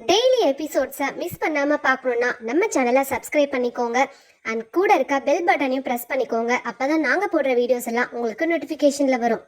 Daily எபிசோட்ஸை miss பண்ணாம பார்க்கணுன்னா நம்ம சேனலை சப்ஸ்கிரைப் பண்ணிக்கோங்க. அண்ட் கூட இருக்க பெல் பட்டனையும் ப்ரெஸ் பண்ணிக்கோங்க. அப்பதான் நாங்க போடுற வீடியோஸ் எல்லாம் உங்களுக்கு நோட்டிஃபிகேஷனில் வரும்.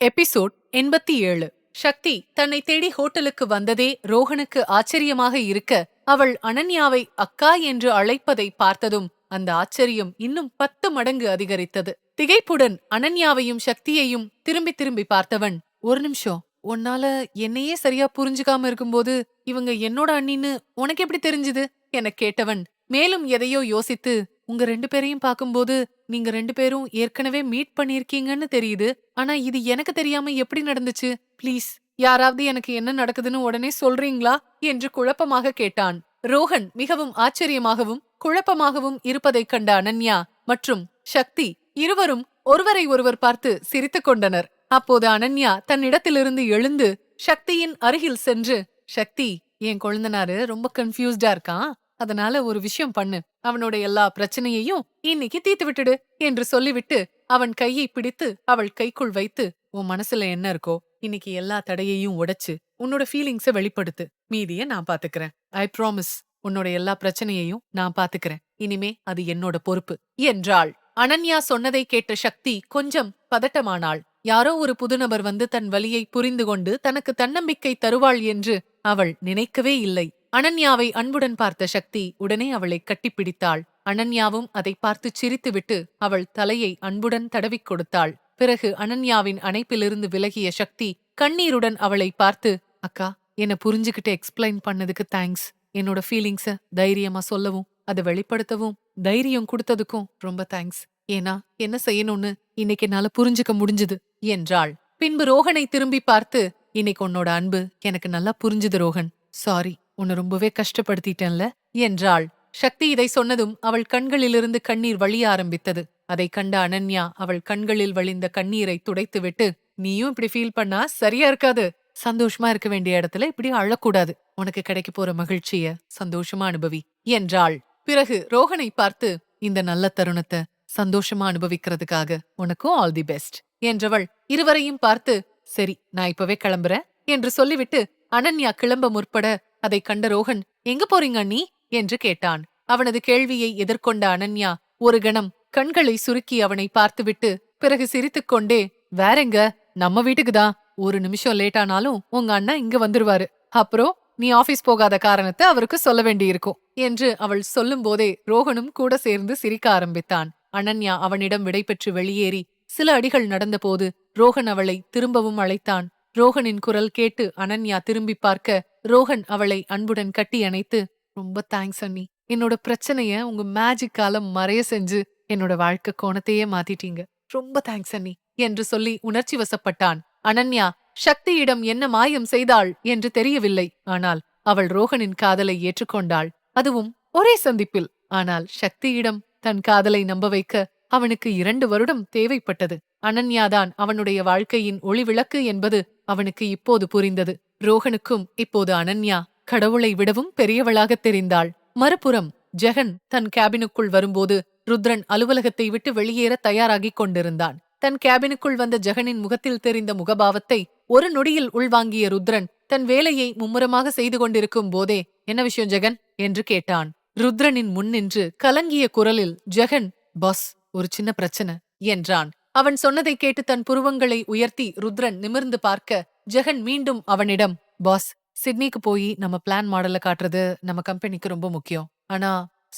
எபிசோட் எண்பத்தி ஏழு. சக்தி தன்னை தேடி ஹோட்டலுக்கு வந்ததே ரோஹனுக்கு ஆச்சரியமாக இருக்க அவள் அனன்யாவை அக்கா என்று அழைப்பதை பார்த்ததும் அந்த ஆச்சரியம் இன்னும் பத்து மடங்கு அதிகரித்தது. திகைப்புடன் அனன்யாவையும் சக்தியையும் திரும்பி திரும்பி பார்த்தவன் ஒரு நிமிஷம். உன்னால என்னையே சரியா புரிஞ்சுக்காம இருக்கும்போது இவங்க என்னோட அண்ணின்னு உனக்கு எப்படி தெரிஞ்சுது? என கேட்டவன். மேலும் எதையோ யோசித்து உங்க ரெண்டு பேரையும் பார்க்கும்போது நீங்க ரெண்டு பேரும் ஏற்கனவே மீட் பண்ணிருக்கீங்கன்னு தெரியுது. ஆனா இது எனக்கு தெரியாம எப்படி நடந்துச்சு? ப்ளீஸ் யாராவது எனக்கு என்ன நடக்குதுன்னு உடனே சொல்றீங்களா? என்று குழப்பமாக கேட்டான். ரோஹன் மிகவும் ஆச்சரியமாகவும் குழப்பமாகவும் இருப்பதைக் கண்ட அனன்யா மற்றும் சக்தி இருவரும் ஒருவரை ஒருவர் பார்த்து சிரித்துக் கொண்டனர். அப்போது அனன்யா தன்னிடத்திலிருந்து எழுந்து சக்தியின் அருகில் சென்று சக்தி என் கொழுந்தனாரு ரொம்ப கன்ஃபியூஸ்டா இருக்கான். அதனால ஒரு விஷயம் பண்ணு. அவனோட எல்லா பிரச்சனையையும் இன்னைக்கு தீத்து விட்டுடு என்று சொல்லிவிட்டு அவன் கையை பிடித்து அவள் கைக்குள் வைத்து உன் மனசுல என்ன இருக்கோ இன்னைக்கு எல்லா தடையையும் உடைச்சு உன்னோட ஃபீலிங்ஸ வெளிப்படுத்து. மீதிய நான் பாத்துக்கிறேன். ஐ ப்ராமிஸ் உன்னோட எல்லா பிரச்சனையையும் நான் பாத்துக்கிறேன். இனிமே அது என்னோட பொறுப்பு என்றாள். அனன்யா சொன்னதை கேட்ட சக்தி கொஞ்சம் பதட்டமானாள். யாரோ ஒரு புதுநபர் வந்து தன் வழியை புரிந்து கொண்டு தனக்கு தன்னம்பிக்கை தருவாள் என்று அவள் நினைக்கவே இல்லை. அனன்யாவை அன்புடன் பார்த்த சக்தி உடனே அவளை கட்டிப்பிடித்தாள். அனன்யாவும் அதை பார்த்து சிரித்துவிட்டு அவள் தலையை அன்புடன் தடவிக் கொடுத்தாள். பிறகு அனன்யாவின் அணைப்பிலிருந்து விலகிய சக்தி கண்ணீருடன் அவளை பார்த்து அக்கா என்ன புரிஞ்சுகிட்டு எக்ஸ்பிளைன் பண்ணதுக்கு தேங்க்ஸ் என்னோட ஃபீலிங்ஸ தைரியமா சொல்லவும் அதை வெளிப்படுத்தவும் தைரியம் கொடுத்ததுக்கும் ரொம்ப தேங்க்ஸ் ஏன்னா என்ன செய்யணும்னு இன்னைக்கு என்னால புரிஞ்சுக்க முடிஞ்சுது. என்றாள். பின்பு ரோகனை திரும்பி பார்த்து இன்னைக்கு உன்னோட அன்பு எனக்கு நல்லா புரிஞ்சுது ரோகன் சாரி உன்னை ரொம்பவே கஷ்டப்படுத்திட்டேன்ல என்றாள். சக்தி இதை சொன்னதும் அவள் கண்களிலிருந்து கண்ணீர் வழிய ஆரம்பித்தது. அதைக் கண்ட அனன்யா அவள் கண்களில் வழிந்த கண்ணீரை துடைத்துவிட்டு நீயும் இப்படி ஃபீல் பண்ணா சரியா இருக்காது. சந்தோஷமா இருக்க வேண்டிய இடத்துல இப்படி அழக்கூடாது. உனக்கு கிடைக்க போற மகிழ்ச்சிய சந்தோஷமா அனுபவி என்றாள். பிறகு ரோகனை பார்த்து இந்த நல்ல தருணத்தை சந்தோஷமா அனுபவிக்கிறதுக்காக உனக்கும் ஆல் தி பெஸ்ட் என்றவள் இருவரையும் பார்த்து சரி நான் இப்பவே கிளம்புறேன் என்று சொல்லிவிட்டு அனன்யா கிளம்ப முற்பட அதைக் கண்ட ரோகன் எங்க போறீங்க அண்ணி? என்று கேட்டான். அவனது கேள்வியை எதிர்கொண்ட அனன்யா ஒரு கணம் கண்களை சுருக்கி அவனை பார்த்துவிட்டு பிறகு சிரித்துக்கொண்டே வேறெங்க நம்ம வீட்டுக்கு தான். ஒரு நிமிஷம் லேட் ஆனாலும் உங்க அண்ணா இங்க வந்துருவாரு. அப்புறம் நீ ஆபீஸ் போகாத காரணத்தை அவருக்கு சொல்ல வேண்டியிருக்கும் என்று அவள் சொல்லும்போதே ரோகனும் கூட சேர்ந்து சிரிக்க ஆரம்பித்தான். அனன்யா அவனிடம் விடைபெற்று வெளியேறி சில அடிகள் நடந்தபோது ரோகன் அவளை திரும்பவும் அழைத்தான். ரோகனின் குரல் கேட்டு அனன்யா திரும்பி பார்க்க ரோகன் அவளை அன்புடன் கட்டி அணைத்து ரொம்ப தேங்க்ஸ் அண்ணி. என்னோட பிரச்சனைய உங்க மேஜிக்கால மறைய செஞ்சு என்னோட வாழ்க்கை கோணத்தையே மாத்திட்டீங்க. ரொம்ப தேங்க்ஸ் அண்ணி என்று சொல்லி உணர்ச்சி வசப்பட்டான். அனன்யா சக்தியிடம் என்ன மாயம் செய்தாள் என்று தெரியவில்லை. ஆனால் அவள் ரோகனின் காதலை ஏற்றுக்கொண்டாள். அதுவும் ஒரே சந்திப்பில். ஆனால் சக்தியிடம் தன் காதலை நம்ப வைக்க அவனுக்கு இரண்டு வருடம் தேவைப்பட்டது. அனன்யாதான் அவனுடைய வாழ்க்கையின் ஒளிவிளக்கு என்பது அவனுக்கு இப்போது புரிந்தது. ரோகனுக்கும் இப்போது அனன்யா கடவுளை விடவும் பெரியவளாகத் தெரிந்தாள். மறுபுறம் ஜெகன் தன் கேபினுக்குள் வரும்போது ருத்ரன் அலுவலகத்தை விட்டு வெளியேற தயாராகிக் கொண்டிருந்தான். தன் கேபினுக்குள் வந்த ஜெகனின் முகத்தில் தெரிந்த முகபாவத்தை ஒரு நொடியில் உள்வாங்கிய ருத்ரன் தன் வேலையை மும்முரமாக செய்து கொண்டிருக்கும் போதே என்ன விஷயம் ஜெகன்? என்று கேட்டான். ருத்ரனின் முன் நின்று கலங்கிய குரலில் ஜெகன் பாஸ் ஒரு சின்ன பிரச்சனை என்றான். அவன் சொன்னதை கேட்டு தன் புருவங்களை உயர்த்தி ருத்ரன் நிமிர்ந்து பார்க்க ஜெகன் மீண்டும் அவனிடம் பாஸ் சிட்னிக்கு போய் நம்ம பிளான் மாடல காட்டுறது நம்ம கம்பெனிக்கு ரொம்ப முக்கியம். ஆனா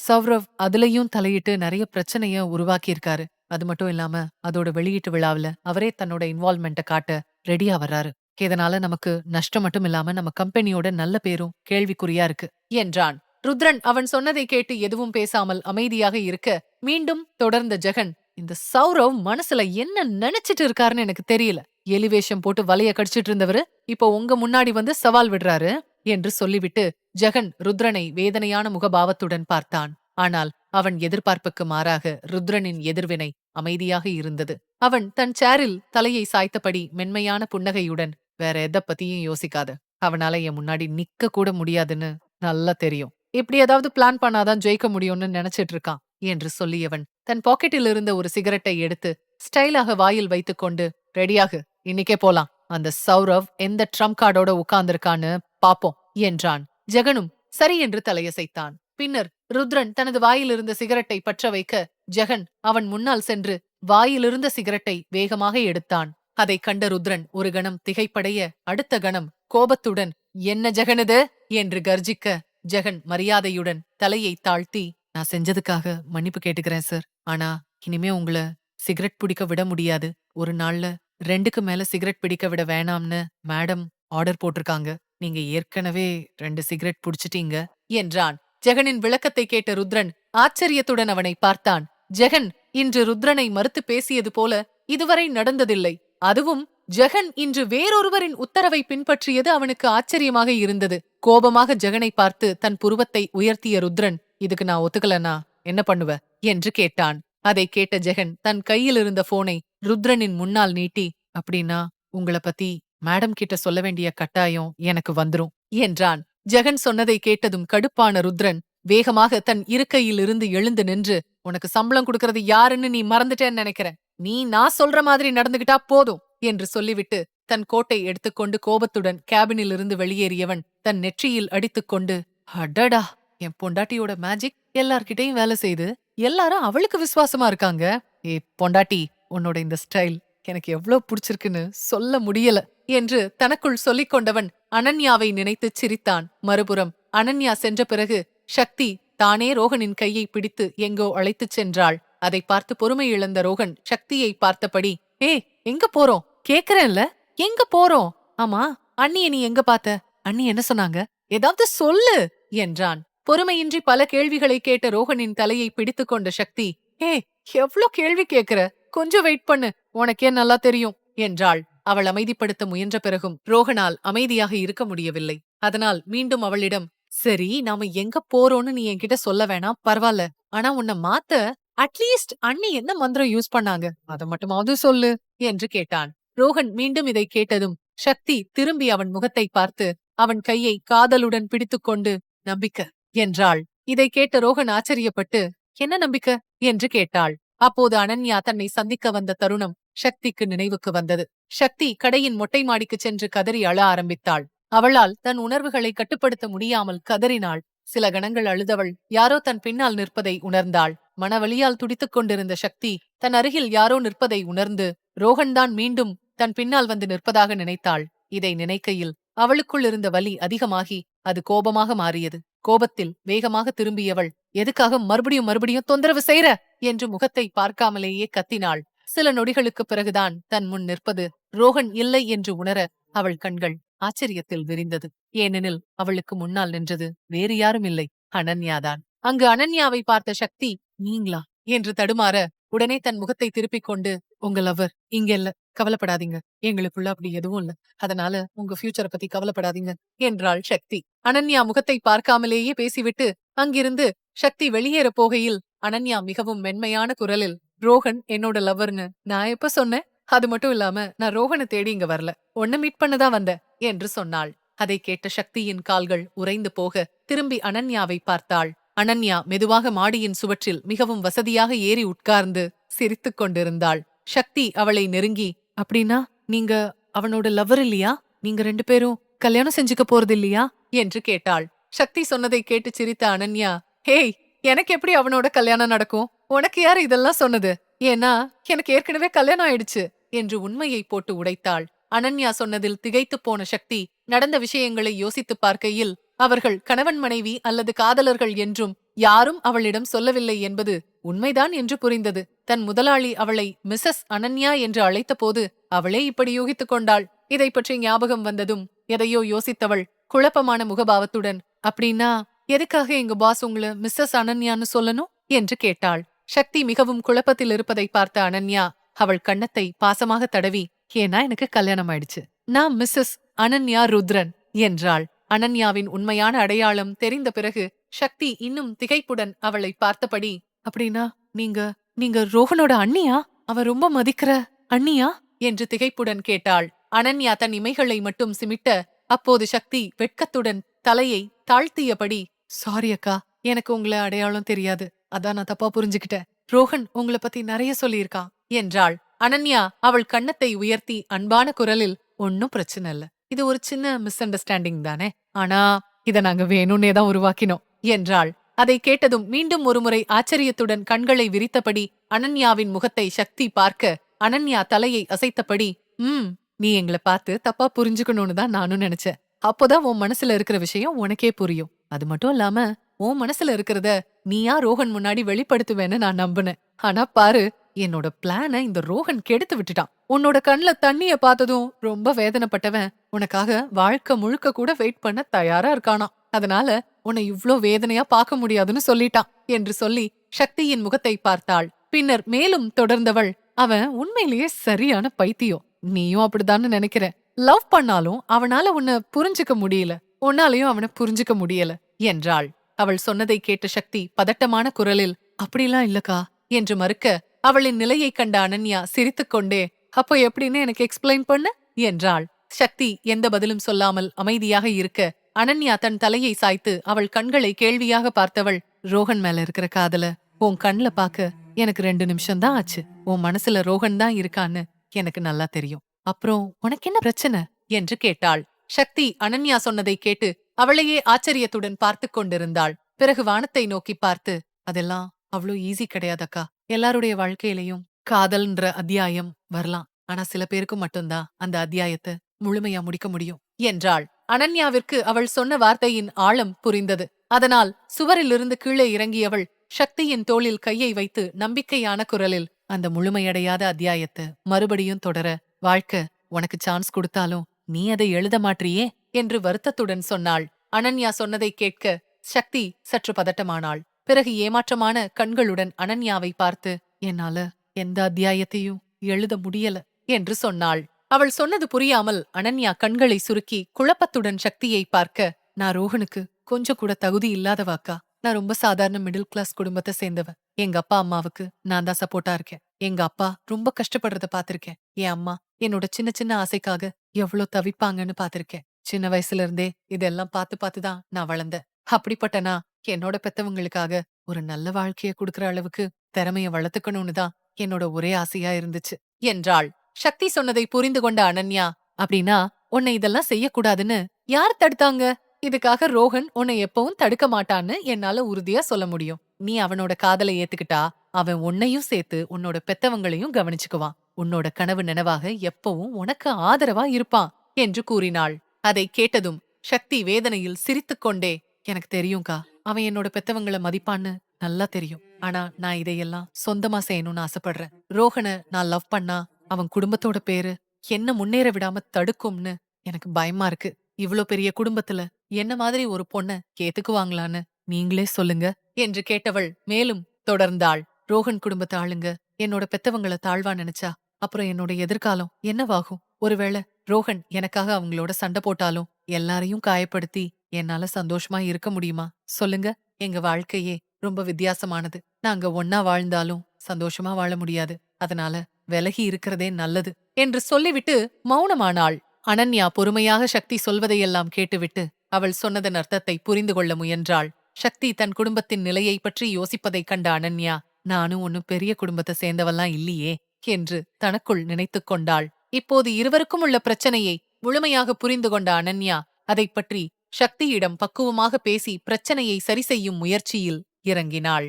சௌரவ் அதுலயும் தலையிட்டு நிறைய பிரச்சனைய உருவாக்கியிருக்காரு. அது மட்டும் இல்லாம அதோட வெளியீட்டு விழாவில அவரே தன்னோட இன்வால்மெண்ட்ட காட்ட ரெடியா வர்றாரு. இதனால நமக்கு நஷ்டம் மட்டும் இல்லாம நம்ம கம்பெனியோட நல்ல பேரும் கேள்விக்குறியா இருக்கு என்றான். ருத்ரன் அவன் சொன்னதை கேட்டு எதுவும் பேசாமல் அமைதியாக இருக்க மீண்டும் தொடர்ந்த ஜெகன் இந்த சௌரவ் மனசுல என்ன நினைச்சிட்டு இருக்காருன்னு எனக்கு தெரியல. எலிவேஷம் போட்டு வலைய கடிச்சிட்டு இருந்தவரு இப்போ உங்க முன்னாடி வந்து சவால் விடுறாரு என்று சொல்லிவிட்டு ஜெகன் ருத்ரனை வேதனையான முகபாவத்துடன் பார்த்தான். ஆனால் அவன் எதிர்பார்ப்புக்கு மாறாக ருத்ரனின் எதிர்வினை அமைதியாக இருந்தது. அவன் தன் சேரில் தலையை சாய்த்தபடி மென்மையான புன்னகையுடன் வேற எதை பத்தியும் யோசிக்காத. அவனால என் முன்னாடி நிக்க கூட முடியாதுன்னு நல்லா தெரியும். இப்படி ஏதாவது பிளான் பண்ணாதான் ஜெயிக்க முடியும்னு நினைச்சிட்டு இருக்கான். என்று சொல்லியவன் தன் பாக்கெட்டில் இருந்த ஒரு சிகரெட்டை எடுத்து ஸ்டைலாக வாயில் வைத்துக்கொண்டு ரெடியாகு இன்னிக்கே போலாம். அந்த சௌரவ் எந்த ட்ரம்ப் கார்டோட உட்கார்ந்திருக்கான்னு பாப்போம் என்றான். ஜெகனும் சரி என்று தலையசைத்தான். பின்னர் ருத்ரன் தனது வாயிலிருந்த சிகரெட்டை பற்ற வைக்க ஜெகன் அவன் முன்னால் சென்று வாயிலிருந்த சிகரெட்டை வேகமாக எடுத்தான். அதை கண்ட ருத்ரன் ஒரு கணம் திகைப்படைய அடுத்த கணம் கோபத்துடன் என்ன ஜெகனது என்று கர்ஜிக்க ஜெகன் மரியாதையுடன் தலையை தாழ்த்தி நான் செஞ்சதுக்காக மன்னிப்பு கேட்டுக்கிறேன் சார். ஆனா இனிமே உங்கள சிகரெட் பிடிக்க விட முடியாது. ஒரு நாள்ல ரெண்டுக்கு மேல சிகரெட் பிடிக்க விட வேணாம்னு மேடம் ஆர்டர் போட்டிருக்காங்க. நீங்க ஏற்கனவே ரெண்டு சிகரெட் புடிச்சிட்டீங்க என்றான். ஜெகனின் விளக்கத்தை கேட்ட ருத்ரன் ஆச்சரியத்துடன் அவனை பார்த்தான். ஜெகன் இன்று ருத்ரனை மறுத்து பேசியது போல இதுவரை நடந்ததில்லை. அதுவும் ஜெகன் இன்று வேறொருவரின் உத்தரவை பின்பற்றியது அவனுக்கு ஆச்சரியமாக இருந்தது. கோபமாக ஜெகனை பார்த்து தன் புருவத்தை உயர்த்திய ருத்ரன் இதுக்கு நான் ஒத்துக்கலனா என்ன பண்ணுவ? என்று கேட்டான். அதை கேட்ட ஜெகன் தன் கையில் இருந்த போனை ருத்ரனின் முன்னால் நீட்டி அப்படின்னா உங்கள பத்தி மேடம் கிட்ட சொல்ல வேண்டிய கட்டாயம் எனக்கு வந்துரும் என்றான். ஜெகன் சொன்னதை கேட்டதும் கடுப்பான ருத்ரன் வேகமாக தன் இருக்கையில் இருந்து எழுந்து நின்று உனக்கு சம்பளம் கொடுக்கறது யாருன்னு நீ மறந்துட்டேன்னு நினைக்கிற. நீ நான் சொல்ற மாதிரி நடந்துகிட்டா போதும் என்று சொல்லிவிட்டு தன் கோட்டை எடுத்துக்கொண்டு கோபத்துடன் கேபினில் இருந்து வெளியேறியவன் தன் நெற்றியில் அடித்துக்கொண்டு அடடா! என் பொண்டாட்டியோட மேஜிக் எல்லார்கிட்டயும் வேலை செய்து எல்லாரும் அவளுக்கு விசுவாசமா இருக்காங்க. ஏ பொண்டாட்டி உன்னோட இந்த ஸ்டைல் எனக்கு எவ்வளவு பிடிச்சிருக்குன்னு சொல்ல முடியல என்று தனக்குள் சொல்லிக் கொண்டவன் அனன்யாவை நினைத்துச் சிரித்தான். மறுபுறம் அனன்யா சென்ற பிறகு சக்தி தானே ரோகனின் கையை பிடித்து எங்கோ அழைத்துச் சென்றாள். அதை பார்த்து பொறுமை இழந்த ரோகன் சக்தியை பார்த்தபடி ஏ எங்க போறோம்? கேக்குறேன்ல? எங்க போறோம்? ஆமா அண்ணிய நீ எங்க பார்த்த? அண்ணி என்ன சொன்னாங்க? ஏதாவது சொல்லு என்றான். பொறுமையின்றி பல கேள்விகளை கேட்ட ரோகனின் தலையை பிடித்துக்கொண்ட சக்தி ஏ எவ்ளோ கேள்வி கேக்குற? கொஞ்சம் வெயிட் பண்ணு உனக்கே நல்லா தெரியும் என்றாள். அவள் அமைதிப்படுத்த முயன்ற பிறகும் ரோகனால் அமைதியாக இருக்க முடியவில்லை. அதனால் மீண்டும் அவளிடம் சரி நாம எங்க போறோம்னு நீ என்கிட்ட சொல்ல வேணாம் பரவாயில்ல ஆனா உன்னை மாத்த அட்லீஸ்ட் அண்ணி என்ன மந்திரம் யூஸ் பண்ணாங்க? அதை மட்டுமாவது சொல்லு என்று கேட்டான். ரோகன் மீண்டும் இதை கேட்டதும் சக்தி திரும்பி அவன் முகத்தை பார்த்து அவன் கையை காதலுடன் பிடித்துக்கொண்டு நம்பிக்கை என்றாள். இதை கேட்ட ரோகன் ஆச்சரியப்பட்டு என்ன நம்பிக்கை? என்று கேட்டாள். அப்போது அனன்யா தன்னை சந்திக்க வந்த தருணம் சக்திக்கு நினைவுக்கு வந்தது. சக்தி கடையின் மொட்டை மாடிக்கு சென்று கதறி அழ ஆரம்பித்தாள். அவளால் தன் உணர்வுகளை கட்டுப்படுத்த முடியாமல் கதறினாள். சில கணங்கள் அழுதவள் யாரோ தன் பின்னால் நிற்பதை உணர்ந்தாள். மனவழியால் துடித்துக் கொண்டிருந்த சக்தி தன் அருகில் யாரோ நிற்பதை உணர்ந்து ரோகன்தான் மீண்டும் தன் பின்னால் வந்து நிற்பதாக நினைத்தாள். இதை நினைக்கையில் அவளுக்குள் இருந்த வலி அதிகமாகி அது கோபமாக மாறியது. கோபத்தில் வேகமாக திரும்பியவள் எதுக்காக மறுபடியும் மறுபடியும் தொந்தரவு செய்ற? என்று முகத்தை பார்க்காமலேயே கத்தினாள். சில நொடிகளுக்குப் பிறகுதான் தன் முன் நிற்பது. ரோகன் இல்லை என்று உணர அவள் கண்கள் ஆச்சரியத்தில் விரிந்தது. ஏனெனில் அவளுக்கு முன்னால் நின்றது வேறு யாரும் இல்லை. அனன்யாதான். அங்கு அனன்யாவை பார்த்த சக்தி நீங்களா? என்று தடுமாற உடனே தன் முகத்தை திருப்பிக் கொண்டு உங்க லவ்வர் இங்க இல்ல கவலைப்படாதீங்க. எங்களுக்குள்ள அப்படி எதுவும் இல்ல. அதனால உங்க ஃபியூச்சரை பத்தி கவலைப்படாதீங்க என்றாள் சக்தி. அனன்யா முகத்தை பார்க்காமலேயே பேசிவிட்டு அங்கிருந்து சக்தி வெளியேற போகையில் அனன்யா மிகவும் மென்மையான குரலில் ரோகன் என்னோட லவ்வர்னு நான் எப்ப சொன்னேன்? அது மட்டும் இல்லாம நான் ரோஹனை தேடி இங்க வரல. ஒன்னு மீட் பண்ணதான் வந்தேன் என்று சொன்னாள். அதை கேட்ட சக்தியின் கால்கள் உறைந்து போக திரும்பி அனன்யாவை பார்த்தாள். அனன்யா மெதுவாக மாடியின் சுவற்றில் மிகவும் வசதியாக ஏறி உட்கார்ந்து சிரித்துக் கொண்டிருந்தாள். சக்தி அவளை நெருங்கி அப்படின்னா நீங்க அவனோட லவ்வர் இல்லையா? நீங்க ரெண்டு பேரும் கல்யாணம் செஞ்சுக்க போறது இல்லையா? என்று கேட்டாள். சக்தி சொன்னதை கேட்டு சிரித்த அனன்யா ஹேய் எனக்கு எப்படி அவனோட கல்யாணம் நடக்கும்? உனக்கு யார் இதெல்லாம் சொன்னது? ஏன்னா எனக்கு ஏற்கனவே கல்யாணம் ஆயிடுச்சு என்று உண்மையை போட்டு உடைத்தாள். அனன்யா சொன்னதில் திகைத்துப் போன சக்தி நடந்த விஷயங்களை யோசித்துப் பார்க்கையில் அவர்கள் கணவன் மனைவி அல்லது காதலர்கள் என்றும் யாரும் அவளிடம் சொல்லவில்லை என்பது உண்மைதான் என்று புரிந்தது. தன் முதலாளி அவளை மிஸ்ஸஸ் அனன்யா என்று அழைத்தபோது அவளே இப்படி யூகித்துக் கொண்டாள். இதை பற்றி ஞாபகம் வந்ததும் எதையோ யோசித்தவள் குழப்பமான முகபாவத்துடன் அப்படின்னா எதுக்காக எங்க பாஸ் உங்களை மிஸ்ஸஸ் அனன்யான்னு சொல்லணும்? என்று கேட்டாள். சக்தி மிகவும் குழப்பத்தில் இருப்பதை பார்த்த அனன்யா அவள் கண்ணத்தை பாசமாக தடவி ஏன்னா எனக்கு கல்யாணம் ஆயிடுச்சு நான் மிஸ்ஸஸ் அனன்யா ருத்ரன் என்றாள். அனன்யாவின் உண்மையான அடையாளம் தெரிந்த பிறகு சக்தி இன்னும் திகைப்புடன் அவளை பார்த்தபடி அப்படின்னா நீங்க நீங்க ரோஹனோட அண்ணியா? அவ ரொம்ப மதிக்கிற அண்ணியா? என்று திகைப்புடன் கேட்டாள். அனன்யா தன் இமைகளை மட்டும் சிமிட்ட அப்போது சக்தி வெட்கத்துடன் தலையை தாழ்த்தியபடி சாரி அக்கா எனக்கு உங்களை அடையாளம் தெரியாது. அதான் நான் தப்பா புரிஞ்சுக்கிட்டேன். ரோஹன் உங்களை பத்தி நிறைய சொல்லியிருக்கான் என்றாள். அனன்யா அவள் கன்னத்தை உயர்த்தி அன்பான குரலில் ஒன்னும் பிரச்சனை இல்ல. இது ஒரு சின்ன மிஸ் அண்டர்ஸ்டாண்டிங் தானே? ஆனா இத நாங்க வேணும்னே தான் உருவாக்கினோம் என்றாள். அதை கேட்டதும் மீண்டும் ஒருமுறை ஆச்சரியத்துடன் கண்களை விரித்தபடி அனன்யாவின் முகத்தை சக்தி பார்க்க அனன்யா தலையை அசைத்தபடி ம் நீ எங்கள பார்த்து தப்பா புரிஞ்சுக்கணும்னு தான் நானும் நினைச்சேன். அப்போதான் உன் மனசுல இருக்கிற விஷயம் உனக்கே புரியும். அது மட்டும் இல்லாம உன் மனசுல இருக்கிறத நீயா ரோஹன் முன்னாடி வெளிப்படுத்துவேன்னு நான் நம்பினேன். ஆனா பாரு என்னோட பிளான இந்த ரோஹன் கெடுத்து விட்டுட்டான். உன்னோட கண்ல தண்ணிய பார்த்ததும் ரொம்ப வேதனைப்பட்டவன். உனக்காக வாழ்க்கை முழுக்க கூட வெயிட் பண்ண தயாரா இருக்கானான் அதனால உன்னை இவ்ளோ வேதனையா பார்க்க முடியாதுன்னு சொல்லிட்டான் என்று சொல்லி சக்தியின் முகத்தை பார்த்தாள். பின்னர் மேலும் தொடர்ந்தவள் அவன் உண்மையிலேயே சரியான பைத்தியம். நீயும் அப்படிதான்னு நினைக்கிற. லவ் பண்ணாலும் அவனால உன்னை புரிஞ்சுக்க முடியல. உன்னாலையும் அவனை புரிஞ்சுக்க முடியல என்றாள். அவள் சொன்னதை கேட்ட சக்தி பதட்டமான குரலில் அப்படிலாம் இல்லக்கா என்று மறுக்க அவளின் நிலையைக் கண்ட அனன்யா சிரித்துக்கொண்டே அப்போ எப்படின்னு எனக்கு எக்ஸ்பிளைன் பண்ணு என்றாள். சக்தி எந்த பதிலும் சொல்லாமல் அமைதியாக இருக்க அனன்யா தன் தலையை சாய்த்து அவள் கண்களை கேள்வியாக பார்த்தவள் ரோஹன் மேல இருக்கிற காதல உன் கண்ல பாக்க எனக்கு ரெண்டு நிமிஷம் தான் ஆச்சு உன் மனசுல ரோஹன் தான் இருக்கான்னு எனக்கு நல்லா தெரியும் அப்புறம் உனக்கு என்ன பிரச்சனை? என்று கேட்டாள். சக்தி அனன்யா சொன்னதை கேட்டு அவளையே ஆச்சரியத்துடன் பார்த்து கொண்டிருந்தாள். பிறகு வானத்தை நோக்கி பார்த்து அதெல்லாம் அவ்வளோ ஈஸி கிடையாதக்கா எல்லாருடைய வாழ்க்கையிலையும் காதல்ன்ற அத்தியாயம் வரலாம். ஆனா சில பேருக்கு மட்டும்தான் அந்த அத்தியாயத்தை முழுமையா முடிக்க முடியும். என்றாள். அனன்யாவிற்கு அவள் சொன்ன வார்த்தையின் ஆழம் புரிந்தது. அதனால் சுவரிலிருந்து கீழே இறங்கியவள் சக்தியின் தோளில் கையை வைத்து நம்பிக்கையான குரலில் அந்த முழுமையடையாத அத்தியாயத்தை மறுபடியும் தொடர வாழ்க்கை உனக்கு சான்ஸ் கொடுத்தாலும் நீ அதை எழுத மாற்றியே என்று வருத்தத்துடன் சொன்னாள். அனன்யா சொன்னதை கேட்க சக்தி சற்று பதட்டமானாள். பிறகு ஏமாற்றமான கண்களுடன் அனன்யாவை பார்த்து என்னால எந்த அத்தியாயத்தையும் எழுத முடியல என்று சொன்னாள். அவள் சொன்னது புரியாமல் அனன்யா கண்களை சுருக்கி குழப்பத்துடன் சக்தியை பார்க்க நான் ரோஹனுக்கு கொஞ்சம் கூட தகுதி இல்லாதவாக்கா? நான் ரொம்ப சாதாரண மிடில் கிளாஸ் குடும்பத்தை சேர்ந்தவ. எங்க அப்பா அம்மாவுக்கு நான் தான் சப்போர்ட்டா இருக்கேன். எங்க அப்பா ரொம்ப கஷ்டப்படுறத பாத்திருக்கேன் என் அம்மா என்னோட சின்ன சின்ன ஆசைக்காக எவ்வளவு தவிப்பாங்கன்னு பாத்திருக்கேன் சின்ன வயசுல இருந்தே இதெல்லாம் பார்த்து பார்த்து தான் நான் வளர்ந்தேன். அப்படிப்பட்ட நான் என்னோட பெத்தவங்களுக்காக ஒரு நல்ல வாழ்க்கைய குடுக்கற அளவுக்கு திறமைய வளர்த்துக்கணும்னு தான் என்னோட ஒரே ஆசையா இருந்துச்சு. என்றாள். சக்தி சொன்னதை புரிந்து கொண்ட அனன்யா அப்படின்னா உன்னை இதெல்லாம் செய்யக்கூடாதுன்னு யார் தடுத்தாங்க? இதுக்காக ரோஹன் உன்னை எப்பவும் தடுக்க மாட்டான்னு என்னால உறுதியா சொல்ல முடியும். நீ அவனோட காதலை ஏத்துக்கிட்டா அவன் உன்னையும் சேர்த்து உன்னோட பெத்தவங்களையும் கவனிச்சுக்குவான். உன்னோட கனவு நினைவாக எப்பவும் உனக்கு ஆதரவா இருப்பான். என்று கூறினாள். அதை கேட்டதும் சக்தி வேதனையில் சிரித்துக்கொண்டே எனக்கு தெரியும்க்கா. அவன் என்னோட பெத்தவங்கள மதிப்பான்னு நல்லா தெரியும். ஆனா நான் இதையெல்லாம் சொந்தமா செய்யணும்னு ஆசைப்படுறேன். ரோஹனை நான் லவ் பண்ணா அவன் குடும்பத்தோட பேரு என்ன முன்னேற விடாம தடுக்கும்னு எனக்கு பயமா இருக்கு. இவ்ளோ பெரிய குடும்பத்துல என்ன மாதிரி ஒரு பொண்ண கேத்துக்குவாங்களான்னு நீங்களே சொல்லுங்க என்று கேட்டவள் மேலும் தொடர்ந்தாள். ரோஹன் குடும்பத்தை ஆளுங்க என்னோட பெத்தவங்கள தாழ்வா நினைச்சா அப்புறம் என்னோட எதிர்காலம் என்னவாகும்? ஒருவேளை ரோஹன் எனக்காக அவங்களோட சண்டை போட்டாலும் எல்லாரையும் காயப்படுத்தி என்னால சந்தோஷமா இருக்க முடியுமா? சொல்லுங்க. எங்க வாழ்க்கையே ரொம்ப வித்தியாசமானது. நாங்க ஒன்னா வாழ்ந்தாலும் சந்தோஷமா வாழ முடியாது. அதனால விலகி இருக்கிறதே நல்லது என்று சொல்லிவிட்டு மௌனமானாள். அனன்யா பொறுமையாக சக்தி சொல்வதையெல்லாம் கேட்டுவிட்டு அவள் சொன்னதன் அர்த்தத்தை புரிந்து கொள்ள முயன்றாள். சக்தி தன் குடும்பத்தின் நிலையை பற்றி யோசிப்பதைக் கண்ட அனன்யா நானும் ஒன்னும் பெரிய குடும்பத்தை சேர்ந்தவெல்லாம் இல்லையே என்று தனக்குள் நினைத்துக் கொண்டாள். இப்போது இருவருக்கும் உள்ள பிரச்சனையை முழுமையாக புரிந்து கொண்ட அனன்யா அதை பற்றி சக்தியிடம் பக்குவமாக பேசி பிரச்சனையை சரிசெய்யும் முயற்சியில் இறங்கினாள்.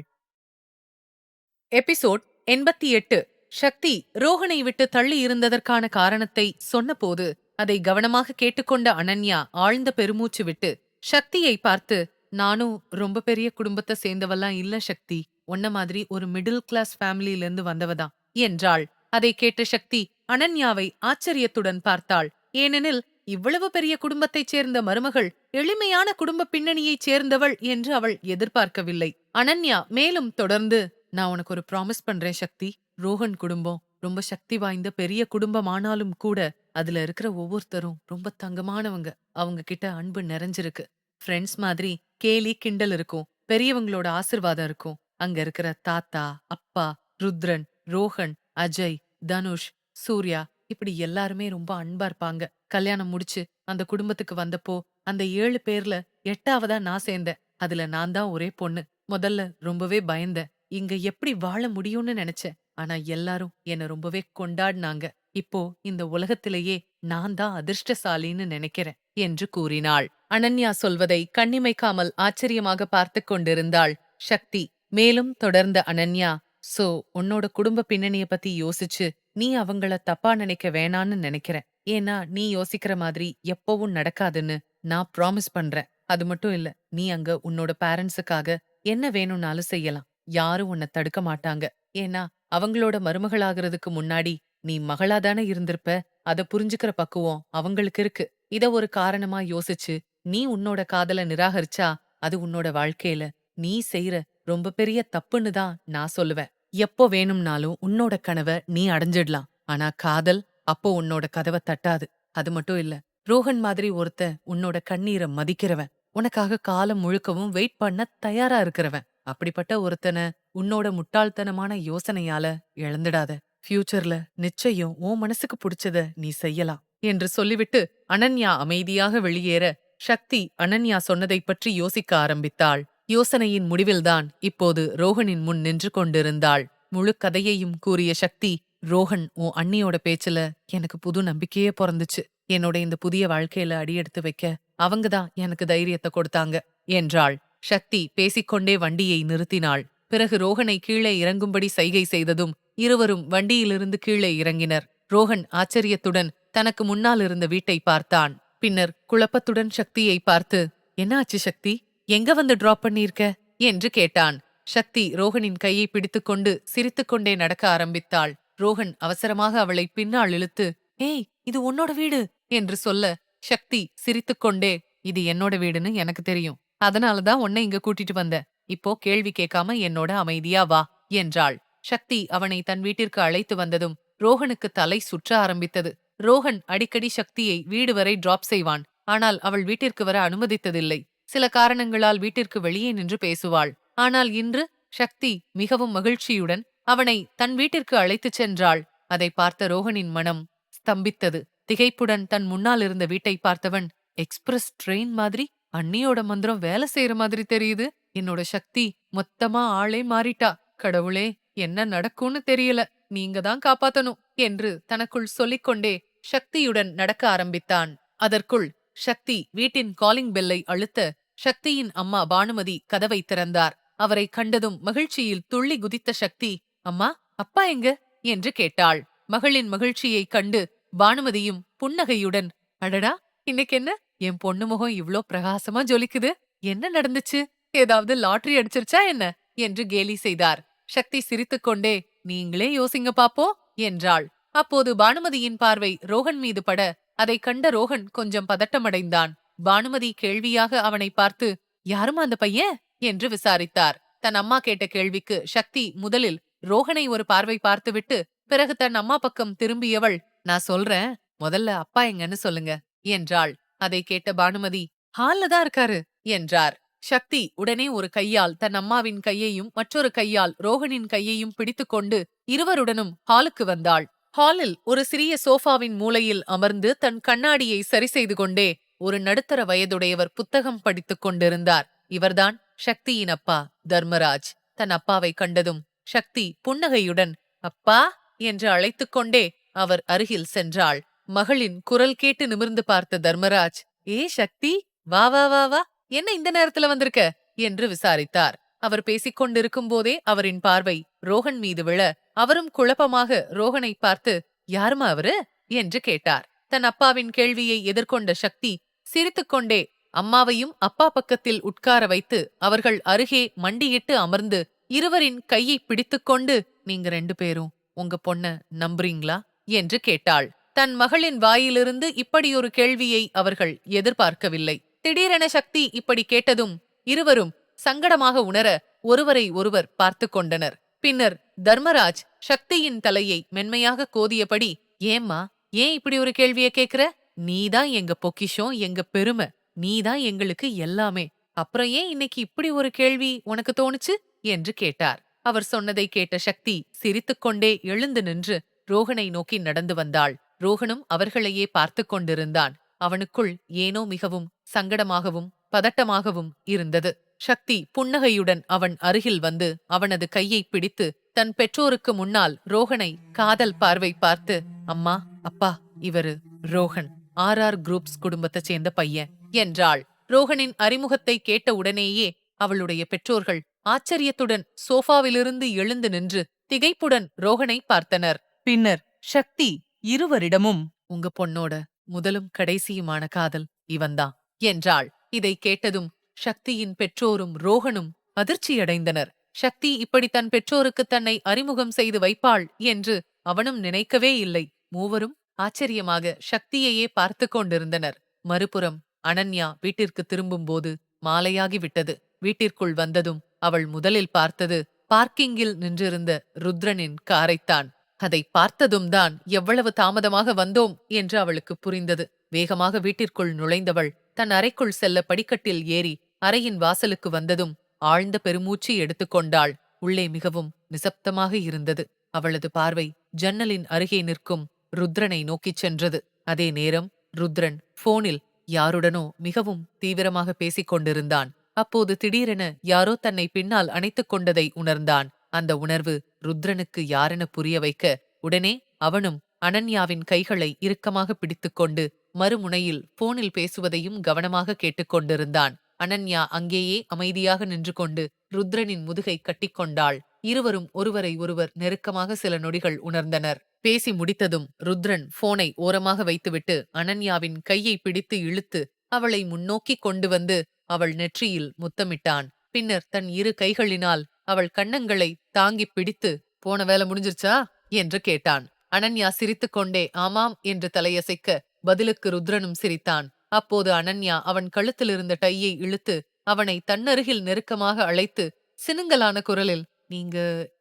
எபிசோட் எண்பத்தி எட்டு. சக்தி ரோஹனை விட்டு தள்ளி இருந்ததற்கான காரணத்தை சொன்னபோது அதை கவனமாக கேட்டுக்கொண்ட அனன்யா ஆழ்ந்த பெருமூச்சு விட்டு சக்தியை பார்த்து நானும் ரொம்ப பெரிய குடும்பத்தை சேர்ந்தவெல்லாம் இல்ல சக்தி. உன்ன மாதிரி ஒரு மிடில் கிளாஸ் ஃபேமிலியில இருந்து வந்தவதான் என்றாள். அதை கேட்ட சக்தி அனன்யாவை ஆச்சரியத்துடன் பார்த்தாள். ஏனெனில் இவ்வளவு பெரிய குடும்பத்தைச் சேர்ந்த மருமகள் எளிமையான குடும்ப பின்னணியைச் சேர்ந்தவள் என்று அவள் எதிர்பார்க்கவில்லை. அனன்யா மேலும் தொடர்ந்து நான் உனக்கு ஒரு ப்ராமிஸ் பண்றேன் சக்தி. ரோஹன் குடும்பம். ரொம்ப சக்தி வாய்ந்த பெரிய குடும்பமானாலும் கூட அதுல இருக்கிற ஒவ்வொருத்தரும் ரொம்ப தங்கமானவங்க. அவங்க கிட்ட அன்பு நிறைஞ்சிருக்கு. ஃப்ரெண்ட்ஸ் மாதிரி கேலி கிண்டல் இருக்கும். பெரியவங்களோட ஆசிர்வாதம் இருக்கும். அங்க இருக்கிற தாத்தா அப்பா ருத்ரன் ரோஹன் அஜய் தனுஷ் சூர்யா இப்படி எல்லாருமே ரொம்ப அன்பா இருப்பாங்க. கல்யாணம் முடிச்சு அந்த குடும்பத்துக்கு வந்தப்போ அந்த ஏழு பேர்ல எட்டாவதா நான் சேர்ந்தேன். அதுல நான் தான் ஒரே பொண்ணு. முதல்ல ரொம்பவே பயந்தேன். இங்க எப்படி வாழ முடியும்னு நினைச்சேன். ஆனா எல்லாரும் என்னை ரொம்பவே கொண்டாடினாங்க. இப்போ இந்த உலகத்திலேயே நான் தான் அதிர்ஷ்டசாலின்னு நினைக்கிறேன் என்று கூறினாள். அனன்யா சொல்வதை கண்ணிமைக்காமல் ஆச்சரியமாக பார்த்துக் கொண்டிருந்தாள். சக்தி மேலும் தொடர்ந்த அனன்யா சோ உன்னோட குடும்ப பின்னணிய பத்தி யோசிச்சு நீ அவங்கள தப்பா நினைக்க வேணான்னு நினைக்கிறேன். ஏன்னா நீ யோசிக்கிற மாதிரி எப்பவும் நடக்காதுன்னு நான் ப்ராமிஸ் பண்றேன். அது மட்டும் இல்ல நீ அங்க உன்னோட பேரண்ட்ஸுக்காக என்ன வேணும்னாலும் செய்யலாம். யாரும் உன்னை தடுக்க மாட்டாங்க. ஏன்னா அவங்களோட மருமகளாகிறதுக்கு முன்னாடி நீ மகளாதானே இருந்திருப்ப. அத புரிஞ்சுக்கிற பக்குவம் அவங்களுக்கு இருக்கு. இத ஒரு காரணமா யோசிச்சு நீ உன்னோட காதல நிராகரிச்சா அது உன்னோட வாழ்க்கையில நீ செய்யற ரொம்ப பெரிய தப்புன்னு தான் நான் சொல்லுவேன். எப்போ வேணும்னாலும் உன்னோட கனவை நீ அடைஞ்சிடலாம். ஆனா காதல் அப்போ உன்னோட கதவை தட்டாது. அது மட்டும் இல்ல ரோஹன் மாதிரி ஒருத்த உன்னோட கண்ணீரை மதிக்கிறவன் உனக்காக காலம் முழுக்கவும் வெயிட் பண்ண தயாரா இருக்கிறவன். அப்படிப்பட்ட ஒருத்தனை உன்னோட முட்டாள்தனமான யோசனையால இழந்துடாத. ஃபியூச்சர்ல நிச்சயம் உன் மனசுக்கு பிடிச்சத நீ செய்யலாம் என்று சொல்லிவிட்டு அனன்யா அமைதியாக வெளியேற சக்தி அனன்யா சொன்னதைப் பற்றி யோசிக்க ஆரம்பித்தாள். யோசனையின் முடிவில்தான் இப்போது ரோஹனின் முன் நின்று கொண்டிருந்தாள். முழு கதையையும் கூறிய சக்தி ரோஹன் உன் அண்ணியோட பேச்சுல எனக்கு புது நம்பிக்கையே பிறந்துச்சு. என்னோட இந்த புதிய வாழ்க்கையில அடியெடுத்து வைக்க அவங்கதான் எனக்கு தைரியத்தை கொடுத்தாங்க என்றாள். சக்தி பேசிக்கொண்டே வண்டியை நிறுத்தினாள். பிறகு ரோஹனை கீழே இறங்கும்படி சைகை செய்ததும் இருவரும் வண்டியிலிருந்து கீழே இறங்கினர். ரோஹன் ஆச்சரியத்துடன் தனக்கு முன்னால் இருந்த வீட்டை பார்த்தான். பின்னர் குழப்பத்துடன் சக்தியை பார்த்து என்னாச்சு சக்தி? எங்க வந்து டிராப் பண்ணியிருக்க? என்று கேட்டான். சக்தி ரோஹனின் கையை பிடித்துக்கொண்டு சிரித்துக்கொண்டே நடக்க ஆரம்பித்தாள். ரோஹன் அவசரமாக அவளை பின்னால் இழுத்து ஏய் இது உன்னோட வீடு! என்று சொல்ல சக்தி சிரித்துக்கொண்டே இது என்னோட வீடுன்னு எனக்கு தெரியும். அதனாலதான் உன்னை இங்க கூட்டிட்டு வந்த இப்போ கேள்வி கேட்காம என்னோட அமைதியா வா என்றாள். சக்தி அவனை தன் வீட்டிற்கு அழைத்து வந்ததும் ரோஹனுக்கு தலை சுற்ற ஆரம்பித்தது. ரோஹன் அடிக்கடி சக்தியை வீடு வரை டிராப் செய்வான். ஆனால் அவள் வீட்டிற்கு வர அனுமதித்ததில்லை. சில காரணங்களால் வீட்டிற்கு வெளியே நின்று பேசுவாள். ஆனால் இன்று சக்தி மிகவும் மகிழ்ச்சியுடன் அவனை தன் வீட்டிற்கு அழைத்துச் சென்றாள். அதை பார்த்த ரோஹனின் மனம் ஸ்தம்பித்தது. திகைப்புடன் தன் முன்னால் இருந்த வீட்டை பார்த்தவன் எக்ஸ்பிரஸ் ட்ரெயின் மாதிரி? அண்ணியோட மந்திரம் வேலை செய்யற மாதிரி தெரியுது. என்னோட சக்தி மொத்தமா ஆளே மாறிட்டா. கடவுளே என்ன நடக்கும்னு தெரியல. நீங்க தான் காப்பாத்தணும் என்று தனக்குள் சொல்லிக்கொண்டே சக்தியுடன் நடக்க ஆரம்பித்தான். அதற்குள் சக்தி வீட்டின் காலிங் பெல்லை அழுத்த சக்தியின் அம்மா பானுமதி கதவை திறந்தார். அவரை கண்டதும் மகிழ்ச்சியில் துள்ளி குதித்த சக்தி அம்மா அப்பா எங்க? என்று கேட்டாள். மகளின் மகிழ்ச்சியைக் கண்டு பானுமதியும் புன்னகையுடன் அடடா இன்னைக்கு என்ன? என் பொண்ணு முகம் இவ்ளோ பிரகாசமா ஜொலிக்குது. என்ன நடந்துச்சு? ஏதாவது லாட்டரி அடிச்சிருச்சா என்ன? என்று கேலி செய்தார். சக்தி சிரித்துக்கொண்டே நீங்களே யோசிங்க பாப்போ என்றாள். அப்போது பானுமதியின் பார்வை ரோகன் மீது பட அதைக் கண்ட ரோகன் கொஞ்சம் பதட்டமடைந்தான். பானுமதி கேள்வியாக அவனை பார்த்து யாருமா அந்த பையன்? என்று விசாரித்தார். தன் அம்மா கேட்ட கேள்விக்கு சக்தி முதலில் ரோஹனை ஒரு பார்வை பார்த்துவிட்டு பிறகு தன் அம்மா பக்கம் திரும்பியவள் நான் சொல்றேன் முதல்ல அப்பா எங்கன்னு சொல்லுங்க என்றாள். அதை கேட்ட பானுமதி ஹால்ல தான் இருக்காரு என்றார். சக்தி உடனே ஒரு கையால் தன் அம்மாவின் கையையும் மற்றொரு கையால் ரோஹனின் கையையும் பிடித்துக்கொண்டு இருவருடனும் ஹாலுக்கு வந்தாள். ஹாலில் ஒரு சிறிய சோஃபாவின் மூலையில் அமர்ந்து தன் கண்ணாடியை சரி செய்து கொண்டே ஒரு நடுத்தர வயதுடையவர் புத்தகம் படித்துக் கொண்டிருந்தார். இவர்தான் சக்தியின் அப்பா தர்மராஜ் தன் அப்பாவை கண்டதும் சக்தி புன்னகையுடன் அப்பா என்று அழைத்துக் கொண்டே அவர் அருகில் சென்றாள். மகளின் குரல் கேட்டு நிமிர்ந்து பார்த்த தர்மராஜ் ஏ சக்தி வா வா வா வா என்ன இந்த நேரத்துல வந்திருக்க? என்று விசாரித்தார். அவர் பேசிக் கொண்டிருக்கும் போதே அவரின் பார்வை ரோஹன் மீது விழ அவரும் குழப்பமாக ரோஹனை பார்த்து யாருமா அவரு? என்று கேட்டார். தன் அப்பாவின் கேள்வியை எதிர்கொண்ட சக்தி சிரித்துக்கொண்டே அம்மாவையும் அப்பா பக்கத்தில் உட்கார வைத்து அவர்கள் அருகே மண்டியிட்டு அமர்ந்து இருவரின் கையை பிடித்துக்கொண்டு நீங்க ரெண்டு பேரும் உங்க பொண்ண நம்புறீங்களா? என்று கேட்டாள். தன் மகளின் வாயிலிருந்து இப்படியொரு கேள்வியை அவர்கள் எதிர்பார்க்கவில்லை. திடீரென சக்தி இப்படி கேட்டதும் இருவரும் சங்கடமாக உணர ஒருவரை ஒருவர் பார்த்து கொண்டனர். பின்னர் தர்மராஜ் சக்தியின் தலையை மென்மையாக கோதியபடி ஏம்மா ஏன் இப்படி ஒரு கேள்விய கேக்குற நீதான் எங்க பொக்கிஷம் எங்க பெருமை. நீதான் எங்களுக்கு எல்லாமே. அப்புறம் ஏன் இன்னைக்கு இப்படி ஒரு கேள்வி உனக்கு தோணுச்சு? என்று கேட்டார். அவர் சொன்னதை கேட்ட சக்தி சிரித்துக்கொண்டே எழுந்து நின்று ரோகனை நோக்கி நடந்து வந்தாள். ரோகனும் அவர்களையே பார்த்து கொண்டிருந்தான். அவனுக்குள் ஏனோ மிகவும் சங்கடமாகவும் பதட்டமாகவும் இருந்தது. சக்தி புன்னகையுடன் அவன் அருகில் வந்து அவனது கையை பிடித்து தன் பெற்றோருக்கு முன்னால் ரோகனை காதல் பார்வை பார்த்து அம்மா அப்பா இவரு ரோகன் ஆர் ஆர் குரூப்ஸ் குடும்பத்தைச் சேர்ந்த பையன் என்றாள். ரோகனின் அறிமுகத்தை கேட்ட உடனேயே அவளுடைய பெற்றோர்கள் ஆச்சரியத்துடன் சோஃபாவிலிருந்து எழுந்து நின்று திகைப்புடன் ரோகனை பார்த்தனர். பின்னர் சக்தி இருவரிடமும். உங்க பொண்ணோட முதலும் கடைசியுமான காதல் இவன்தான் என்றாள். இதை கேட்டதும் சக்தியின் பெற்றோரும் ரோகனும் அதிர்ச்சியடைந்தனர். சக்தி இப்படி தன் பெற்றோருக்கு தன்னை அறிமுகம் செய்து வைப்பாள் என்று அவனும் நினைக்கவே இல்லை. மூவரும் ஆச்சரியமாக சக்தியையே பார்த்து கொண்டிருந்தனர். மறுபுறம் அனன்யா வீட்டிற்கு திரும்பும்போது மாலையாகிவிட்டது வீட்டிற்குள் வந்ததும் அவள் முதலில் பார்த்தது பார்க்கிங்கில் நின்றிருந்த ருத்ரனின் காரைத்தான். அதை பார்த்ததும் தான் எவ்வளவு தாமதமாக வந்தோம் என்று அவளுக்கு புரிந்தது. வேகமாக வீட்டிற்குள் நுழைந்தவள் தன் அறைக்குள் செல்ல படிக்கட்டில் ஏறி அறையின் வாசலுக்கு வந்ததும் ஆழ்ந்த பெருமூச்சு எடுத்துக்கொண்டாள் உள்ளே மிகவும் நிசப்தமாக இருந்தது. அவளது பார்வை ஜன்னலின் அருகே நிற்கும் ருத்ரனை நோக்கிச் சென்றது. அதே நேரம் ருத்ரன் போனில் யாருடனோ மிகவும் தீவிரமாக பேசிக் கொண்டிருந்தான். அப்போது திடீரென யாரோ தன்னை பின்னால் அணைத்துக் கொண்டதை உணர்ந்தான். அந்த உணர்வு ருத்ரனுக்கு யாரென புரிய வைக்க உடனே அவனும் அனன்யாவின் கைகளை இறுக்கமாக பிடித்துக்கொண்டு மறுமுனையில் போனில் பேசுவதையும் கவனமாக கேட்டுக்கொண்டிருந்தான் அனன்யா அங்கேயே அமைதியாக நின்று கொண்டு ருத்ரனின் முதுகை கட்டிக்கொண்டாள் இருவரும் ஒருவரை ஒருவர் நெருக்கமாக சில நொடிகள் உணர்ந்தனர். பேசி முடித்ததும் ருத்ரன் போனை ஓரமாக வைத்துவிட்டு அனன்யாவின் கையை பிடித்து இழுத்து அவளை முன்னோக்கிக் கொண்டு வந்து அவள் நெற்றியில் முத்தமிட்டான். பின்னர் தன் இரு கைகளினால் அவள் கன்னங்களை தாங்கிப் பிடித்து போன வேலை முடிஞ்சிருச்சா? என்று கேட்டான். அனன்யா சிரித்துக்கொண்டே ஆமாம் என்று தலையசைக்க பதிலுக்கு ருத்ரனும் சிரித்தான். அப்போது அனன்யா அவன் கழுத்திலிருந்த டையை இழுத்து அவனை தன்னருகில் நெருக்கமாக அழைத்து சினுங்கலான குரலில் நீங்க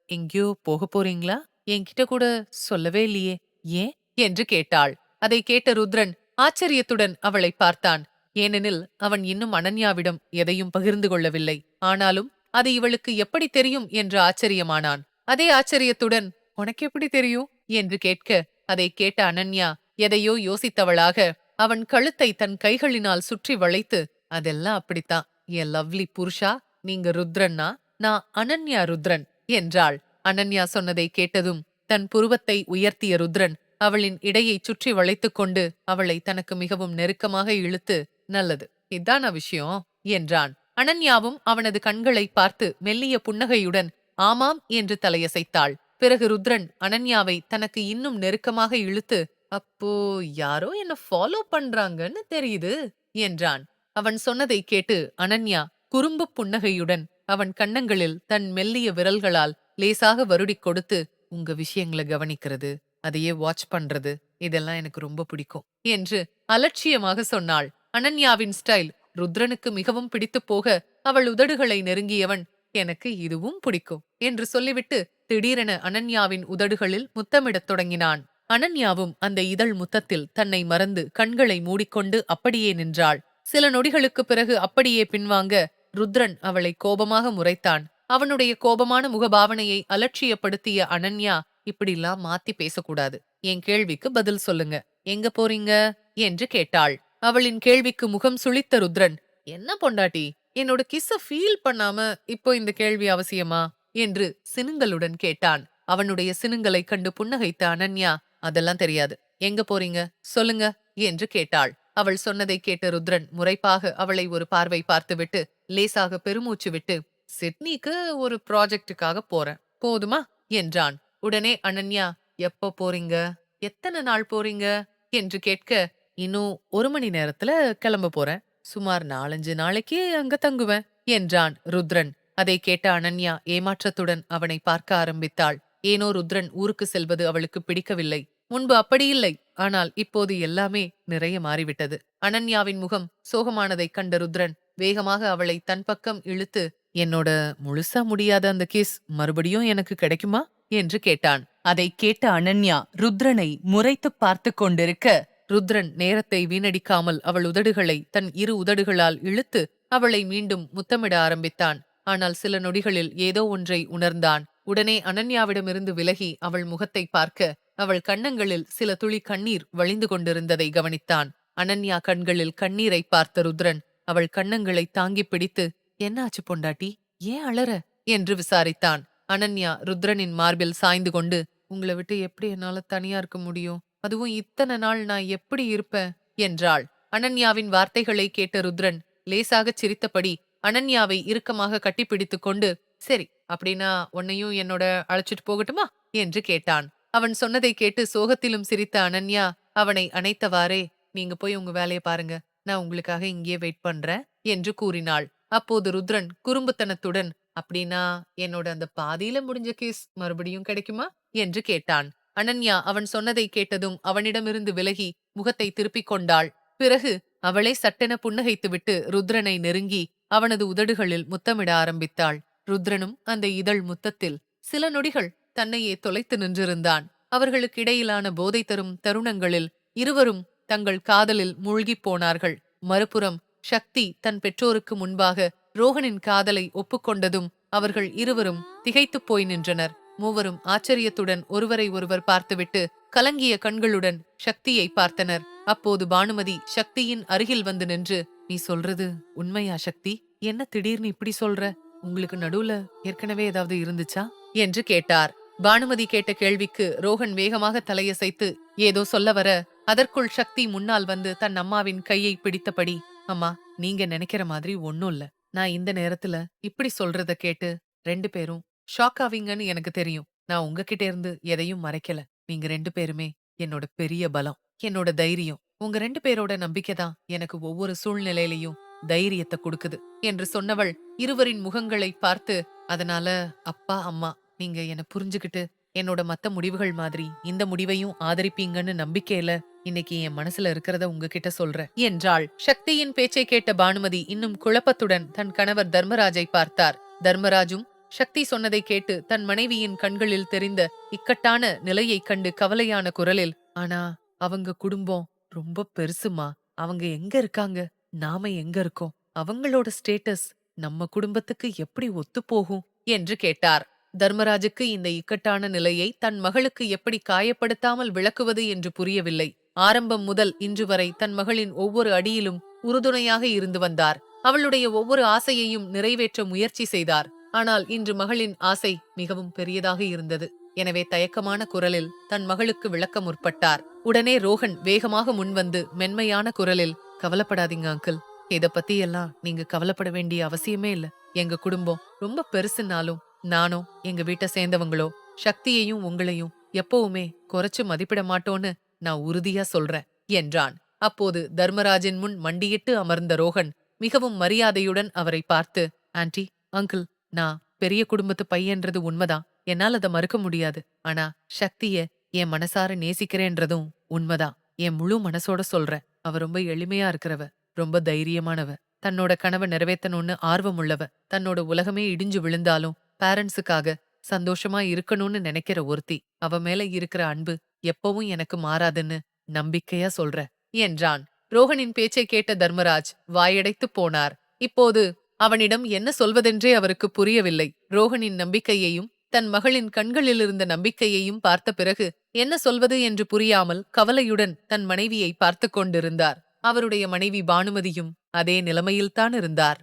எங்கேயோ போக போறீங்களா? என்கிட்ட கூட சொல்லவே இல்லையே ஏன்? என்று கேட்டாள். அதை கேட்ட ருத்ரன் ஆச்சரியத்துடன் அவளை பார்த்தான். ஏனெனில் அவன் இன்னும் அனன்யாவிடம் எதையும் பகிர்ந்து கொள்ளவில்லை. ஆனாலும் அது இவளுக்கு எப்படி தெரியும் என்று ஆச்சரியமானான். அதே ஆச்சரியத்துடன் உனக்கு எப்படி தெரியும்? என்று கேட்க அதை கேட்ட அனன்யா எதையோ யோசித்தவளாக அவன் கழுத்தை தன் கைகளினால் சுற்றி வளைத்து அதெல்லாம் அப்படித்தான். என் லவ்லி புருஷா நீங்க ருத்ரன்னா நான் அனன்யா ருத்ரன் என்றாள். அனன்யா சொன்னதை கேட்டதும் தன் புருவத்தை உயர்த்திய ருத்ரன் அவளின் இடையைச் சுற்றி வளைத்துக் கொண்டு அவளை தனக்கு மிகவும் நெருக்கமாக இழுத்து நல்லது. இதான விஷயம் என்றான். அனன்யாவும் அவனது கண்களை பார்த்து மெல்லிய புன்னகையுடன் ஆமாம் என்று தலையசைத்தாள். பிறகு ருத்ரன் அனன்யாவை தனக்கு இன்னும் நெருக்கமாக இழுத்து அப்போ யாரோ என்ன ஃபாலோ பண்றாங்கன்னு தெரியுது என்றான். அவன் சொன்னதை கேட்டு அனன்யா குறும்பு புன்னகையுடன் அவன் கன்னங்களில் தன் மெல்லிய விரல்களால் லேசாக வருடிக் கொடுத்து உங்க விஷயங்களை கவனிக்கிறது அதையே வாட்ச் பண்றது இதெல்லாம் எனக்கு ரொம்ப பிடிக்கும் என்று அலட்சியமாக சொன்னாள். அனன்யாவின் ஸ்டைல் ருத்ரனுக்கு மிகவும் பிடித்துப் போக அவள் உதடுகளை நெருங்கியவன் எனக்கு இதுவும் பிடிக்கும் என்று சொல்லிவிட்டு திடீரென அனன்யாவின் உதடுகளில் முத்தமிடத் தொடங்கினான். அனன்யாவும் அந்த இதழ் முத்தத்தில் தன்னை மறந்து கண்களை மூடிக்கொண்டு அப்படியே நின்றாள். சில நொடிகளுக்குப் பிறகு அப்படியே பின்வாங்க ருத்ரன் அவளை கோபமாக முறைத்தான். அவனுடைய கோபமான முகபாவனையை அலட்சியப்படுத்திய அனன்யா இப்படிலாம் மாத்தி பேசக்கூடாது. என் கேள்விக்கு பதில் சொல்லுங்க. எங்க போறீங்க? என்று கேட்டாள். அவளின் கேள்விக்கு முகம் சுளித்த ருத்ரன் என்ன பொண்டாட்டி? என்னோட கிஸ்ஸ ஃபீல் பண்ணாம இப்போ இந்த கேள்வி அவசியமா? என்று சினுங்களுடன் கேட்டான். அவனுடைய சினுங்களை கண்டு புன்னகைத்த அனன்யா அதெல்லாம் தெரியாது. எங்க போறீங்க? சொல்லுங்க என்று கேட்டாள். அவள் சொன்னதை கேட்ட ருத்ரன் முறைப்பாக அவளை ஒரு பார்வை பார்த்துவிட்டு லேசாக பெருமூச்சு விட்டு சிட்னிக்கு ஒரு ப்ராஜெக்டுக்காக போறேன். போதுமா? என்றான். உடனே அனன்யா எப்போ போறீங்க? எத்தனை நாள் போறீங்க? என்று கேட்க இன்னும் ஒரு மணி நேரத்துல கிளம்ப போறேன். சுமார் நாலஞ்சு நாளைக்கு அங்க தங்குவேன் என்றான் ருத்ரன். அதை கேட்ட அனன்யா ஏமாற்றத்துடன் அவனை பார்க்க ஆரம்பித்தாள். ஏனோ ருத்ரன் ஊருக்கு செல்வது அவளுக்கு பிடிக்கவில்லை. முன்பு அப்படியில்லை ஆனால் இப்போது எல்லாமே நிறைய மாறிவிட்டது. அனன்யாவின் முகம் சோகமானதைக் கண்ட ருத்ரன் வேகமாக அவளை தன் பக்கம் இழுத்து என்னோட முழுசா முடியாத அந்த கேஸ் மறுபடியும் எனக்கு கிடைக்குமா? என்று கேட்டான். அதை கேட்ட அனன்யா ருத்ரனை முறைத்துப் பார்த்து கொண்டிருக்க ருத்ரன் நேரத்தை வீணடிக்காமல் அவள் உதடுகளை தன் இரு உதடுகளால் இழுத்து அவளை மீண்டும் முத்தமிட ஆரம்பித்தான். ஆனால் சில நொடிகளில் ஏதோ ஒன்றை உணர்ந்தான். உடனே அனன்யாவிடமிருந்து விலகி அவள் முகத்தை பார்க்க அவள் கன்னங்களில் சில துளி கண்ணீர் வழிந்து கொண்டிருந்ததை கவனித்தான். அனன்யா கண்களில் கண்ணீரை பார்த்த ருத்ரன் அவள் கன்னங்களை தாங்கிப் பிடித்து என்னாச்சு பொண்டாட்டி? ஏன் அலற? என்று விசாரித்தான். அனன்யா ருத்ரனின் மார்பில் சாய்ந்து கொண்டு உங்களை விட்டு எப்படி என்னால தனியா இருக்க முடியும்? அதுவும் இத்தனை நாள் நான் எப்படி இருப்பேன்? என்றாள். அனன்யாவின் வார்த்தைகளை கேட்ட ருத்ரன் லேசாகச் சிரித்தபடி அனன்யாவை இறுக்கமாக கட்டிப்பிடித்து கொண்டு சரி அப்படின்னா உன்னையும் என்னோட அழைச்சிட்டு போகட்டுமா? என்று கேட்டான். அவன் சொன்னதை கேட்டு சோகத்திலும் சிரித்த அனன்யா அவனை அணைத்தவாறே நீங்க போய் உங்க வேலைய பாருங்க. நான் உங்களுக்காக இங்கேயே வெயிட் பண்றேன் என்று கூறினாள். அப்போது ருத்ரன் குறும்புத்தனத்துடன் அப்படின்னா என்னோட அந்த பாதியில முடிஞ்ச கேஸ் மறுபடியும் கிடைக்குமா? என்று கேட்டான். அனன்யா அவன் சொன்னதை கேட்டதும் அவனிடமிருந்து விலகி முகத்தை திருப்பிக் கொண்டாள். பிறகு அவளே சட்டென புன்னகைத்துவிட்டு ருத்ரனை நெருங்கி அவனது உதடுகளில் முத்தமிட ஆரம்பித்தாள். ருத்ரனும் அந்த இதழ் முத்தத்தில் சில நொடிகள் தன்னையே தொலைத்து நின்றிருந்தான். அவர்களுக்கிடையிலான போதை தரும் தருணங்களில் இருவரும் தங்கள் காதலில் மூழ்கிப் போனார்கள். மறுபுறம் சக்தி தன் பெற்றோருக்கு முன்பாக ரோகனின் காதலை ஒப்புக்கொண்டதும் அவர்கள் இருவரும் திகைத்துப் போய் நின்றனர். மூவரும் ஆச்சரியத்துடன் ஒருவரை ஒருவர் பார்த்துவிட்டு கலங்கிய கண்களுடன் சக்தியை பார்த்தனர். அப்போது பானுமதி சக்தியின் அருகில் வந்து நின்று நீ சொல்றது உண்மையா சக்தி? என்ன திடீர்னு இப்படி சொல்ற? உங்களுக்கு நடுவுல ஏற்கனவே ஏதாவது இருந்துச்சா? என்று கேட்டார். பானுமதி கேட்ட கேள்விக்கு ரோகன் வேகமாக தலையசைத்து ஏதோ சொல்ல வர. அதற்குள் சக்தி முன்னால் வந்து தன் அம்மாவின் கையை பிடித்தபடி அம்மா நீங்க நினைக்கிற மாதிரி ஒன்னும் இல்ல. நான் இந்த நேரத்துல இப்படி சொல்றத கேட்டு ரெண்டு பேரும் ஷாக் ஆவீங்கன்னு எனக்கு தெரியும். நான் உங்ககிட்ட இருந்து எதையும் மறைக்கல. நீங்க ரெண்டு பேருமே என்னோட பெரிய பலம் என்னோட தைரியம். உங்க ரெண்டு பேரோட நம்பிக்கை தான் எனக்கு ஒவ்வொரு சூழ்நிலையிலையும் தைரியத்தை கொடுக்குது என்று சொன்னவள் இருவரின் முகங்களை பார்த்து அதனால அப்பா அம்மா நீங்க என்ன புரிஞ்சுகிட்டு என்னோட மத்த முடிவுகள் மாதிரி இந்த முடிவையும் ஆதரிப்பீங்கன்னு நம்பிக்கையில இன்னைக்கு என் மனசுல இருக்கிறத உங்ககிட்ட சொல்றேன் என்றாள். சக்தியின் பேச்சை கேட்ட பானுமதி இன்னும் குழப்பத்துடன் தன் கணவர் தர்மராஜை பார்த்தார். தர்மராஜும் சக்தி சொன்னதை கேட்டு தன் மனைவியின் கண்களில் தெரிந்த இக்கட்டான நிலையைக் கண்டு கவலையான குரலில் ஆனா அவங்க குடும்பம் ரொம்ப பெருசுமா? அவங்க எங்க இருக்காங்க? நாம எங்க இருக்கோம்? அவங்களோட ஸ்டேட்டஸ் நம்ம குடும்பத்துக்கு எப்படி ஒத்து போகும்? என்று கேட்டார். தர்மராஜுக்கு இந்த இக்கட்டான நிலையை தன் மகளுக்கு எப்படி காயப்படுத்தாமல் விளக்குவது என்று புரியவில்லை. ஆரம்பம் முதல் இன்று வரை தன் மகளின் ஒவ்வொரு அடியிலும் உறுதுணையாக இருந்து வந்தார். அவளுடைய ஒவ்வொரு ஆசையையும் நிறைவேற்ற முயற்சி செய்தார். ஆனால் இன்று மகளின் ஆசை மிகவும் பெரியதாக இருந்தது. எனவே தயக்கமான குரலில் தன் மகளுக்கு விளக்க முற்பட்டார். உடனே ரோகன் வேகமாக முன்வந்து மென்மையான குரலில் கவலைப்படாதீங்க அங்கிள். இத பத்தி எல்லாம் நீங்க கவலைப்பட வேண்டிய அவசியமே இல்ல. எங்க குடும்பம் ரொம்ப பெருசுனாலும் நானோ எங்க வீட்டை சேர்ந்தவங்களோ சக்தியையும் உங்களையும் எப்பவுமே குறைச்சு மதிப்பிட மாட்டோன்னு நான் உறுதியா சொல்றேன் என்றான். அப்போது தர்மராஜின் முன் மண்டியிட்டு அமர்ந்த ரோகன் மிகவும் மரியாதையுடன் அவரை பார்த்து ஆன்டி அங்கிள் நான் பெரிய குடும்பத்து பையன்றது உண்மைதான். என்னால் அதை மறுக்க முடியாது. ஆனா சக்திய என் மனசார நேசிக்கிறேன்றதும் உண்மைதான். என் முழு மனசோட சொல்றேன். அவ ரொம்ப எளிமையா இருக்கிறவ ரொம்ப தைரியமானவ. தன்னோட கனவை நிறைவேற்றணும்னு ஆர்வம் உள்ளவ தன்னோட உலகமே இடிஞ்சு விழுந்தாலும் பேரண்ட்ஸுக்காக சந்தோஷமா இருக்கணும்னு நினைக்கிற ஒருத்தி. அவ மேல இருக்கிற அன்பு எப்பவும் எனக்கு மாறாதுன்னு நம்பிக்கையா சொல்ற என்றான். ரோகனின் பேச்சை கேட்ட தர்மராஜ் வாயடைத்துப் போனார். இப்போது அவனிடம் என்ன சொல்வதென்றே அவருக்கு புரியவில்லை. ரோகனின் நம்பிக்கையையும் தன் மகளின் கண்களிலிருந்த நம்பிக்கையையும் பார்த்த பிறகு என்ன சொல்வது என்று புரியாமல் கவலையுடன் தன் மனைவியை பார்த்து கொண்டிருந்தார். அவருடைய மனைவி பானுமதியும் அதே நிலைமையில்தான் இருந்தார்.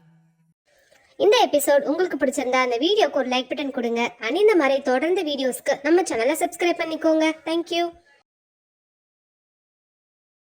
இந்த எபிசோட் உங்களுக்கு பிடிச்சிருந்தா அந்த வீடியோக்கு ஒரு லைக் பட்டன் கொடுங்க. அணிந்த மாதிரி தொடர்ந்து வீடியோஸ்க்கு நம்ம சேனலை சப்ஸ்கிரைப் பண்ணிக்கோங்க. தேங்க்யூ